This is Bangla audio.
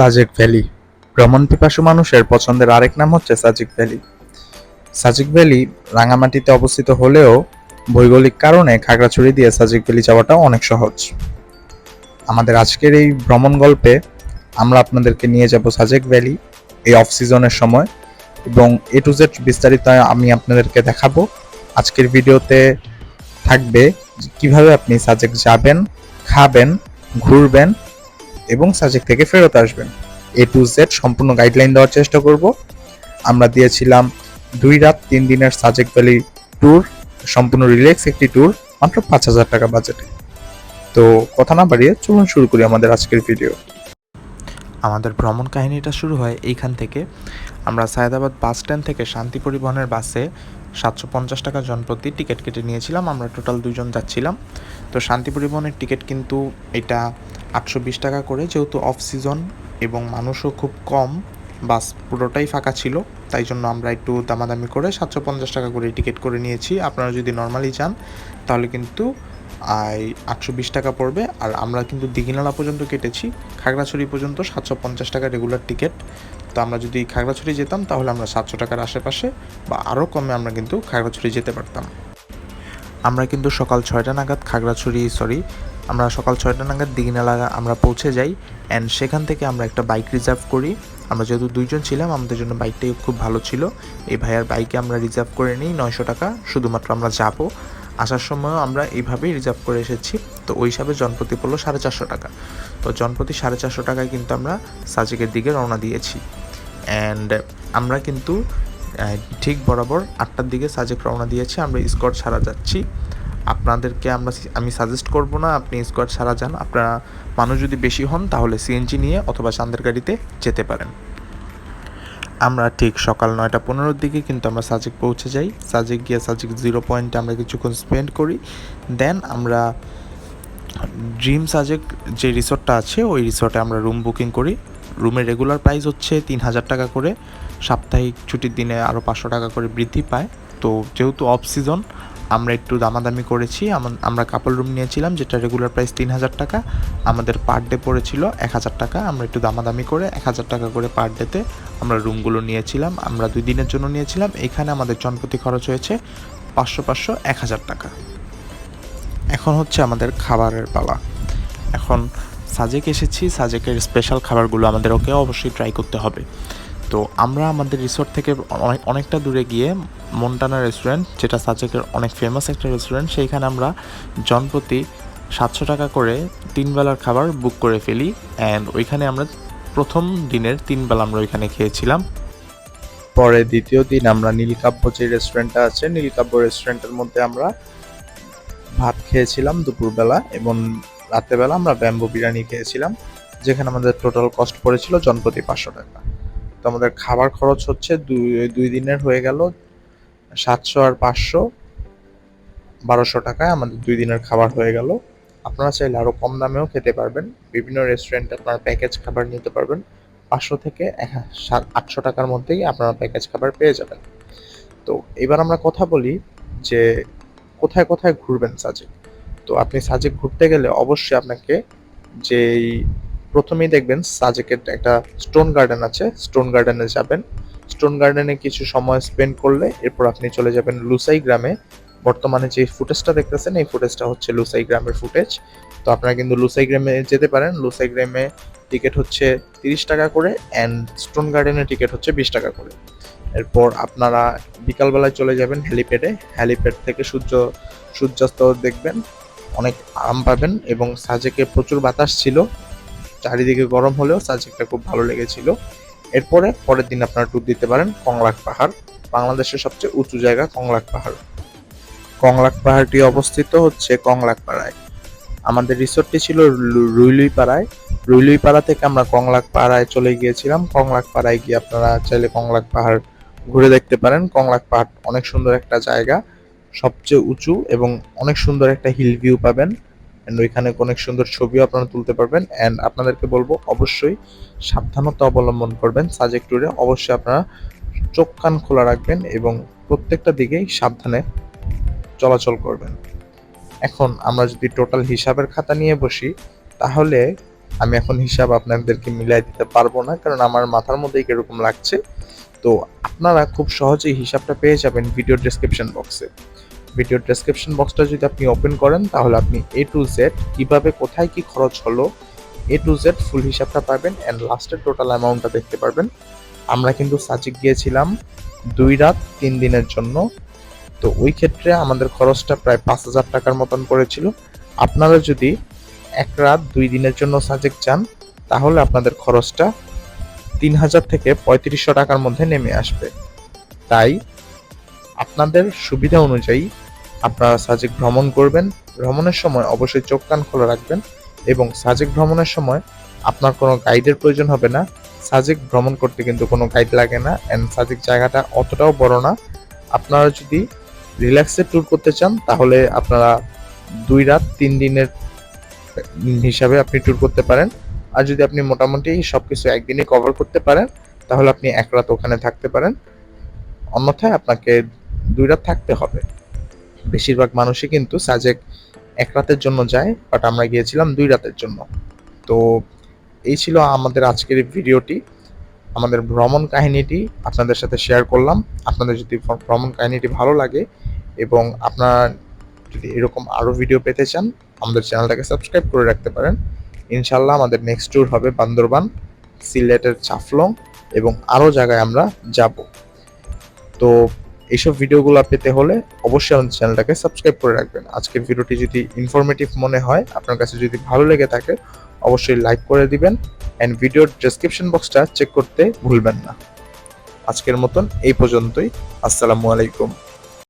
সাজেক ভ্যালি। ভ্রমণ পিপাসু মানুষের পছন্দের আরেক নাম হচ্ছে সাজেক ভ্যালি। সাজেক ভ্যালি রাঙামাটিতে অবস্থিত হলেও ভৌগোলিক কারণে খাগড়াছড়ি দিয়ে সাজেক ভ্যালি যাওয়াটা অনেক সহজ। আমাদের আজকের এই ভ্রমণ গল্পে আমরা আপনাদেরকে নিয়ে যাব সাজেক ভ্যালি এই অফ সিজনের সময় এবং এ টু জেড বিস্তারিত আমি আপনাদেরকে দেখাবো। আজকের ভিডিওতে থাকবে কীভাবে আপনি সাজেক যাবেন, খাবেন, ঘুরবেন এবং সাজেক থেকে ফেরত আসবেন। এ টু জেড সম্পূর্ণ গাইডলাইন দেওয়ার চেষ্টা করব। আমরা দিয়েছিলাম দুই রাত, তিন দিনের সাজেক ভ্যালি ট্যুর সম্পূর্ণ রিল্যাক্স একটি ট্যুর মাত্র পাঁচ হাজার টাকা বাজেটে তো কথা না বাড়িয়ে চলুন শুরু করি আমাদের আজকের ভিডিও আমাদের ভ্রমণ কাহিনীটা শুরু হয় এইখান থেকে। আমরা সায়দাবাদ বাস স্ট্যান্ড থেকে শান্তি পরিবহনের বাসে সাতশো পঞ্চাশ টাকা জন প্রতি টিকিট কেটে নিয়েছিলাম, আমরা টোটাল দুজন যাচ্ছিলাম। তো শান্তি পরিবহনের টিকিট কিন্তু এটা আটশো বিশ টাকা করে, যেহেতু অফ সিজন এবং মানুষও খুব কম, বাস পুরোটাই ফাঁকা ছিল, তাই জন্য আমরা একটু দামাদামি করে সাতশো পঞ্চাশ টাকা করে টিকিট করে নিয়েছি। আপনারা যদি নর্মালি যান, তাহলে কিন্তু আই আটশো বিশ টাকা পড়বে। আর আমরা কিন্তু দিঘিনালা পর্যন্ত কেটেছি। খাগড়াছড়ি পর্যন্ত সাতশো পঞ্চাশ টাকা রেগুলার টিকিট তো আমরা যদি খাগড়াছড়ি যেতাম, তাহলে আমরা সাতশো টাকার আশেপাশে বা আরও কমে আমরা কিন্তু খাগড়াছড়ি যেতে পারতাম। আমরা কিন্তু সকাল ছয়টা নাগাদ খাগড়াছড়ি সরি আমরা সকাল ছয়টা নাগাদ দিঘিনালা আমরা পৌঁছে যাই। অ্যান্ড সেখান থেকে আমরা একটা বাইক রিজার্ভ করি। আমরা যেহেতু দুইজন ছিলাম, আমাদের জন্য বাইকটাই খুব ভালো ছিল। এই ভাইয়ার বাইকে আমরা রিজার্ভ করে নিই নয়শো টাকা। শুধুমাত্র আমরা যাব। আসার সময়ও আমরা এইভাবেই রিজার্ভ করে এসেছি। তো ওই হিসাবে জনপ্রতি পড়ল সাড়ে চারশো টাকা। তো জনপ্রতি সাড়ে চারশো টাকায় কিন্তু আমরা সাজেকের দিকে রওনা দিয়েছি। অ্যান্ড আমরা কিন্তু ঠিক বরাবর আটটার দিকে সাজেক রওনা দিয়েছি। আমরা স্কট ছাড়া যাচ্ছি। আপনাদেরকে আমরা আমি সাজেস্ট করব না আপনি স্কট ছাড়া যান। আপনারা মানুষ যদি বেশি হন তাহলে সিএনজি নিয়ে অথবা চান্দের গাড়িতে যেতে পারেন। আমরা ঠিক সকাল নয়টা পনেরোর দিকে কিন্তু আমরা সাজেক পৌঁছে যাই। সাজেক গিয়ে সাজেক জিরো পয়েন্টে আমরা কিছুক্ষণ স্পেন্ড করি। দেন আমরা ড্রিম সাজেক যে রিসোর্টটা আছে, ওই রিসোর্টে আমরা রুম বুকিং করি। রুমের রেগুলার প্রাইস হচ্ছে তিন হাজার টাকা করে। সাপ্তাহিক ছুটির দিনে আরও পাঁচশো টাকা করে বৃদ্ধি পায়। তো যেহেতু অফ সিজন আমরা একটু দামাদামি করেছি। আম- আমরা কাপল রুম নিয়েছিলাম, যেটা রেগুলার প্রাইস তিন হাজার টাকা। আমাদের পার ডে পড়েছিল এক হাজার টাকা। আমরা একটু দামাদামি করে এক হাজার টাকা করে পার ডেতে আমরা রুমগুলো নিয়েছিলাম। আমরা দুই দিনের জন্য নিয়েছিলাম। এখানে আমাদের জনপ্রতি খরচ হয়েছে পাঁচশো পাঁচশো এক হাজার টাকা। এখন হচ্ছে আমাদের খাবারের পালা। এখন সাজেক এসেছি। সাজেকের স্পেশাল খাবারগুলো আমাদের ওকে অবশ্যই ট্রাই করতে হবে। তো আমরা আমাদের রিসোর্ট থেকে অনেক, অনেকটা দূরে গিয়ে মন্টানা রেস্টুরেন্ট যেটা সাজেকের অনেক ফেমাস একটা রেস্টুরেন্ট সেইখানে আমরা জনপ্রতি সাতশো টাকা করে তিন বেলার খাবার বুক করে ফেলি অ্যান্ড ওইখানে আমরা প্রথম দিনের তিন বেলা আমরা ওইখানে খেয়েছিলাম। পরে দ্বিতীয় দিন আমরা নীলকাব্য যে রেস্টুরেন্টটা আছে, নীলকাব্য রেস্টুরেন্টের মধ্যে আমরা ভাত খেয়েছিলাম দুপুরবেলা এবং রাতেরবেলা আমরা ব্যাম্বু বিরিয়ানি খেয়েছিলাম, যেখানে আমাদের টোটাল কস্ট পড়েছিল জনপ্রতি পাঁচশো টাকা। তো আমাদের খাবার খরচ হচ্ছে দুই দুই দিনের হয়ে গেল সাতশো আর পাঁচশো। বারোশো টাকায় আমাদের দুই দিনের খাবার হয়ে গেল। আপনারা চাইলে আরও কম দামেও খেতে পারবেন। বিভিন্ন রেস্টুরেন্টে আপনারা প্যাকেজ খাবার নিতে পারবেন। পাঁচশো থেকে সাত, আটশো টাকার মধ্যেই আপনারা প্যাকেজ খাবার পেয়ে যাবেন। তো এবার আমরা কথা বলি যে কোথায় কোথায় ঘুরবেন সাজেক? তো আপনি সাজেক ঘুরতে গেলে অবশ্যই আপনাকে যেই প্রথমেই দেখবেন সাজেকের একটা স্টোন গার্ডেন আছে, স্টোন গার্ডেনে যাবেন। স্টোন গার্ডেনে কিছু সময় স্পেন্ড করলে এরপর আপনি চলে যাবেন লুসাই গ্রামে। বর্তমানে যে ফুটেজটা দেখতেছেন, এই ফুটেজটা হচ্ছে লুসাই গ্রামের ফুটেজ। তো আপনারা কিন্তু লুসাই গ্রামে যেতে পারেন। লুসাই গ্রামে টিকিট হচ্ছে তিরিশ টাকা করে অ্যান্ড স্টোন গার্ডেনের টিকিট হচ্ছে বিশ টাকা করে। এরপর আপনারা বিকালবেলায় চলে যাবেন হ্যালিপ্যাডে। হ্যালিপ্যাড থেকে সূর্য, সূর্যাস্ত দেখবেন, অনেক আরাম পাবেন এবং সাজেকে প্রচুর বাতাস ছিল। চারিদিকে গরম হলেও সাজেকটা খুব ভালো লেগেছিল। এরপরে পরের দিন আপনারা ট্যুর দিতে পারেন কংলাক পাহাড়, বাংলাদেশের সবচেয়ে উঁচু জায়গা কংলাক পাহাড়। কংলাক পাহাড়টি অবস্থিত হচ্ছে কংলাক পাড়ায়। আমাদের রিসোর্টটি ছিল রুইলুই পাড়ায়। রুইলুই পাড়া থেকে আমরা কংলাক পাড়ায় চলে গিয়েছিলাম। কংলাক পাড়ায় গিয়ে আপনারা চাইলে কংলাক পাহাড় ঘুরে দেখতে পারেন। কংলাক পাহাড় অনেক সুন্দর একটা জায়গা, সবচেয়ে উঁচু এবং অনেক সুন্দর একটা হিল ভিউ পাবেন। অ্যান্ড ওইখানে অনেক সুন্দর ছবিও আপনারা তুলতে পারবেন। অ্যান্ড আপনাদেরকে বলব, অবশ্যই সাবধানতা অবলম্বন করবেন সাজেক ট্যুরে অবশ্যই আপনারা চোখ কান খোলা রাখবেন এবং প্রত্যেকটা দিকেই সাবধানে চলাচল করবেন। এখন আমরা যদি টোটাল হিসাবের খাতা নিয়ে বসি, তাহলে আমি এখন হিসাব আপনাদেরকে মিলাই দিতে পারব না, কারণ আমার মাথার মধ্যেই কীরকম লাগছে। তো আপনারা খুব সহজেই হিসাবটা পেয়ে যাবেন ভিডিও ডেসক্রিপশন বক্সে ভিডিও ডেসক্রিপশন বক্সটা যদি আপনি ওপেন করেন, তাহলে আপনি এ টু জেড কীভাবে, কোথায় কি খরচ হলো এ টু জেড ফুল হিসাবটা পাবেন অ্যান্ড লাস্টের টোটাল অ্যামাউন্টটা দেখতে পারবেন। আমরা কিন্তু সাজিক গিয়েছিলাম দুই রাত, তিন দিনের জন্য। তো ওই ক্ষেত্রে আমাদের খরচটা প্রায় পাঁচ হাজার টাকার মতন পড়েছিল। আপনারা যদি এক রাত, দুই দিনের জন্য সাজেক চান, তাহলে আপনাদের খরচটা তিন হাজার থেকে পঁয়ত্রিশশো টাকার মধ্যে নেমে আসবে। তাই আপনাদের সুবিধা অনুযায়ী আপনারা সাজেক ভ্রমণ করবেন। ভ্রমণের সময় অবশ্যই চোখ কান খোলা রাখবেন এবং সাজেক ভ্রমণের সময় আপনার কোনো গাইডের প্রয়োজন হবে না। সাজেক ভ্রমণ করতে কিন্তু কোনো গাইড লাগে না অ্যান্ড সাজেক জায়গাটা অতটাও বড় না। আপনারা যদি রিল্যাক্সে ট্যুর করতে চান, তাহলে আপনারা দুই রাত, তিন দিনের হিসাবে আপনি ট্যুর করতে পারেন। আর যদি আপনি মোটামুটি সব কিছু একদিনে কভার করতে পারেন, তাহলে আপনি এক রাত ওখানে থাকতে পারেন। অন্যথায় আপনাকে দুই রাত থাকতে হবে। বেশিরভাগ মানুষই কিন্তু সাজেক এক রাতের জন্য যায় বাট আমরা গিয়েছিলাম দুই রাতের জন্য। তো এই ছিল আমাদের আজকের ভিডিওটি। আমাদের ভ্রমণ কাহিনীটি আপনাদের সাথে শেয়ার করলাম। আপনাদের যদি ভ্রমণ কাহিনীটি ভালো লাগে এবং আপনারা যদি এরকম আরও ভিডিও পেতে চান, আমাদের চ্যানেলটাকে সাবস্ক্রাইব করে রাখতে পারেন। ইনশাল্লাহ আমাদের নেক্সট ট্যুর হবে বান্দরবান, সিলেটের চাফলং এবং আরও জায়গায় আমরা যাব। তো এইসব ভিডিওগুলো পেতে হলে অবশ্যই আমাদের চ্যানেলটাকে সাবস্ক্রাইব করে রাখবেন। আজকের ভিডিওটি যদি ইনফরমেটিভ মনে হয়, আপনার কাছে যদি ভালো লেগে থাকে, অবশ্যই লাইক করে দিবেন অ্যান্ড ভিডিওর ডেসক্রিপশন বক্সটা চেক করতে ভুলবেন না। আজকের মতন এই পর্যন্তই। আসসালামু আলাইকুম।